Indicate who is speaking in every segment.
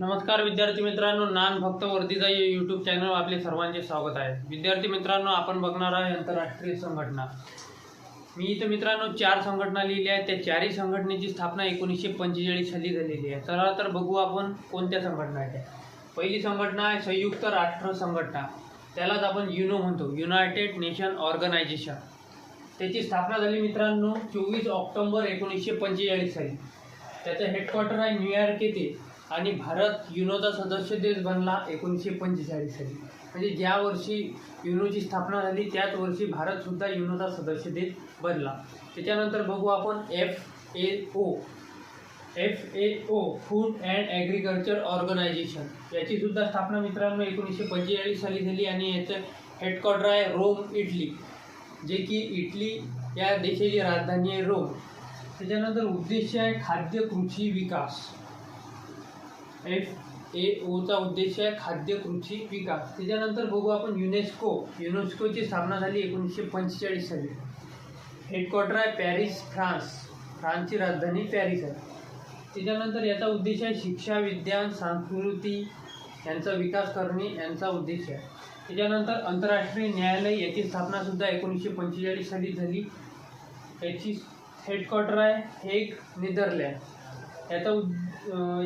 Speaker 1: नमस्कार विद्यार्थी मित्रांनो नान भक्त वर्धीचा यूट्यूब चॅनल आपले सर्वांचे स्वागत आहे. विद्यार्थी मित्रांनो आपण बघणार आहे आंतरराष्ट्रीय संघटना. मी इथं मित्रांनो चार संघटना लिहिल्या आहेत. त्या चारही संघटनेची स्थापना एकोणीसशे पंचेचाळीस साली झालेली आहे. चला तर बघू आपण कोणत्या संघटना आहेत पहिली संघटना आहे संयुक्त राष्ट्र संघटना. त्यालाच आपण युनो म्हणतो. युनायटेड नेशन ऑर्गनायझेशन त्याची स्थापना झाली मित्रांनो चोवीस ऑक्टोबर एकोणीसशे पंचेचाळीस साली. त्याचं हेडक्वार्टर आहे न्यूयॉर्क येथे. आणि भारत युनोचा सदस्य देश बनला एकोणीसशे पंचेचाळीस साली. म्हणजे ज्या वर्षी युनोची स्थापना झाली त्याच वर्षी भारतसुद्धा युनोचा सदस्य देश बनला. त्याच्यानंतर बघू आपण F A O. F A O food and agriculture organization याचीसुद्धा स्थापना मित्रांनो एकोणीसशे पंचेचाळीस साली झाली आणि याचं हेडक्वार्टर आहे रोम इटली. जे की इटली या देशाची राजधानी आहे रोम. त्याच्यानंतर उद्देश आहे खाद्य कृषी विकास. एफ ए ओचा उद्देश आहे खाद्य कृषी विकास त्याच्यानंतर बघू आपण युनेस्को युनेस्कोची स्थापना झाली एकोणीसशे पंचेचाळीस साली. हेडक्वार्टर आहे पॅरिस फ्रान्स. फ्रान्सची राजधानी पॅरिस आहे. त्याच्यानंतर याचा उद्देश आहे शिक्षा विज्ञान संस्कृती. यांचा विकास करणे यांचा उद्देश आहे. त्याच्यानंतर आंतरराष्ट्रीय न्यायालय याची स्थापनासुद्धा एकोणीसशे पंचेचाळीस साली झाली. याची हेडक्वार्टर आहे हेग नेदरलँड. याचा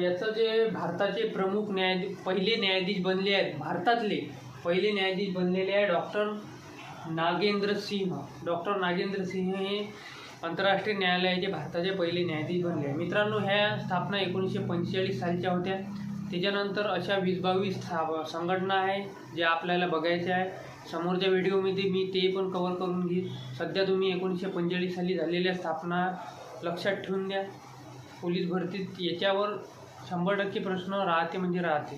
Speaker 1: याचं जे भारताचे प्रमुख न्यायाधीश पहिले न्यायाधीश बनले आहेत भारतातले पहिले न्यायाधीश बनलेले आहे डॉक्टर नागेंद्र सिंह. डॉक्टर नागेंद्र सिंह हे आंतरराष्ट्रीय न्यायालयाचे भारताचे पहिले न्यायाधीश बनले आहे मित्रांनो ह्या स्थापना एकोणीसशे पंचेचाळीस सालच्या होत्या. त्याच्यानंतर अशा वीस बावीस स्था- संघटना आहे ज्या आपल्याला बघायच्या आहे. समोरच्या व्हिडिओमध्ये मी ते पण कवर करून घेईन. सध्या तुम्ही एकोणीसशे पंचेचाळीस साली झालेल्या स्थापना लक्षात ठेवून द्या. पोलीस भरतीत याच्यावर शंभर टक्के प्रश्न राहते म्हणजे राहते